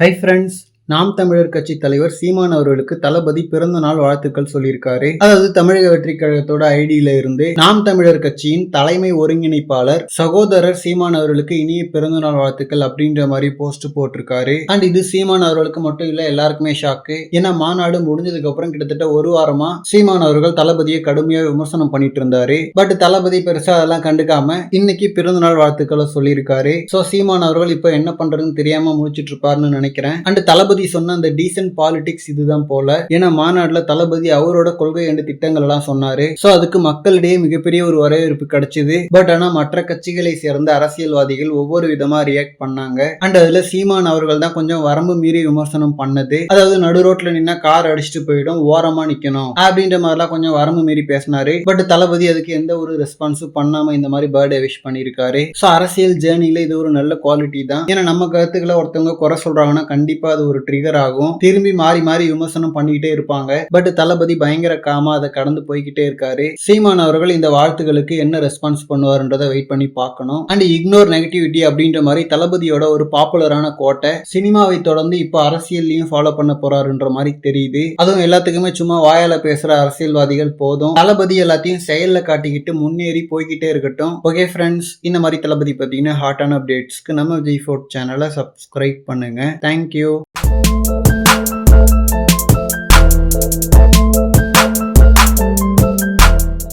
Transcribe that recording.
Hi friends நாம் தமிழர் கட்சி தலைவர் சீமான் அவர்களுக்கு தளபதி பிறந்த நாள் வாழ்த்துக்கள் சொல்லியிருக்காரு. அதாவது தமிழக வெற்றி கழகத்தோட ஐடியில இருந்து நாம் தமிழர் கட்சியின் தலைமை ஒருங்கிணைப்பாளர் சகோதரர் சீமான் அவர்களுக்கு இனிய பிறந்த நாள் வாழ்த்துக்கள் அப்படின்ற மாதிரி போஸ்ட் போட்டிருக்காரு. அண்ட் இது சீமான் அவர்களுக்கு மட்டும் இல்ல எல்லாருக்குமே ஷாக்கு ஏன்னா மாநாடு முடிஞ்சதுக்கு அப்புறம் கிட்டத்தட்ட ஒரு வாரமா சீமான் அவர்கள் தளபதியை கடுமையா விமர்சனம் பண்ணிட்டு இருந்தாரு. பட் தளபதி பெருசா அதெல்லாம் கண்டுக்காம இன்னைக்கு பிறந்த நாள் வாழ்த்துக்களை சொல்லியிருக்காரு. சோ சீமான் அவர்கள் இப்ப என்ன பண்றதுன்னு தெரியாம முடிச்சிட்டு இருப்பாருன்னு நினைக்கிறேன். அண்ட் தளபதி சொன்ன அந்த டீசென்ட் பாலிடிக்ஸ் இதுதான் போல. ஏன்னா மாநாடுல தளபதி அவரோட கொள்கை என்ற திட்டங்கள் எல்லாம் சொன்னாரு. சோ அதுக்கு மக்களிடையே மிகப்பெரிய ஒரு வரவேற்பு கிடைச்சது. பட் ஆனா மற்ற கட்சிகளை சேர்ந்த அரசியல்வாதிகள் ஒவ்வொரு விதமா ரியாக்ட் பண்ணாங்க. அண்ட் அதுல சீமான் அவர்கள் தான் கொஞ்சம் வரம்பு மீறி விமர்சனம் பண்ணது. அதாவது நடு ரோட்ல நின்னா கார் அடிச்சுட்டு போயிடும் ஓரமா நிக்கணும். அப்படின்ற மாதிரிலாம் கொஞ்சம் வரம்பு மீறி பேசினாரு. பட் தளபதி அதுக்கு எந்த ஒரு ரெஸ்பான்ஸும் பண்ணாம இந்த மாதிரி பர்த்டே விஷ் பண்ணியிருக்காரு. ஸோ அரசியல் ஜேர்னில இது ஒரு நல்ல குவாலிட்டி தான். ஏன்னா நம்ம கருத்துக்களை ஒருத்தவங்க குறை சொல்றாங்கன்னா கண்டிப்பா அது ஒரு ட்ரிகர் ஆகும். திரும்பி மாறி மாறி விமர்சனம் பண்ணிக்கிட்டே இருப்பாங்க. பட் தளபதி பயங்கர காமா அதை கடந்து போய்கிட்டே இருக்காரு. சீமான் அவர்கள் இந்த வாழ்த்துகளுக்கு என்ன ரெஸ்பான்ஸ் பண்ணுவாருன்றதை வெயிட் பண்ணி பார்க்கணும். அண்ட் இக்னோர் நெகட்டிவிட்டி அப்படின்ற மாதிரி தளபதியோட ஒரு பாப்புலரான கோட்டை சினிமாவை தொடர்ந்து இப்போ அரசியல்லையும் ஃபாலோ பண்ண போறாருன்ற மாதிரி தெரியுது. அதுவும் எல்லாத்துக்குமே சும்மா வாயால பேசுற அரசியல்வாதிகள் போதும். தளபதி எல்லாத்தையும் செயல்ல காட்டிக்கிட்டு முன்னேறி போய்கிட்டே இருக்கட்டும். ஓகே ஃப்ரெண்ட்ஸ் இந்த மாதிரி தளபதி பார்த்தீங்கன்னா ஹாட்டான அப்டேட்ஸ்க்கு நம்ம ஜி ஃபோர்ட் சேனலை சப்ஸ்கிரைப் பண்ணுங்க. Thank you thank you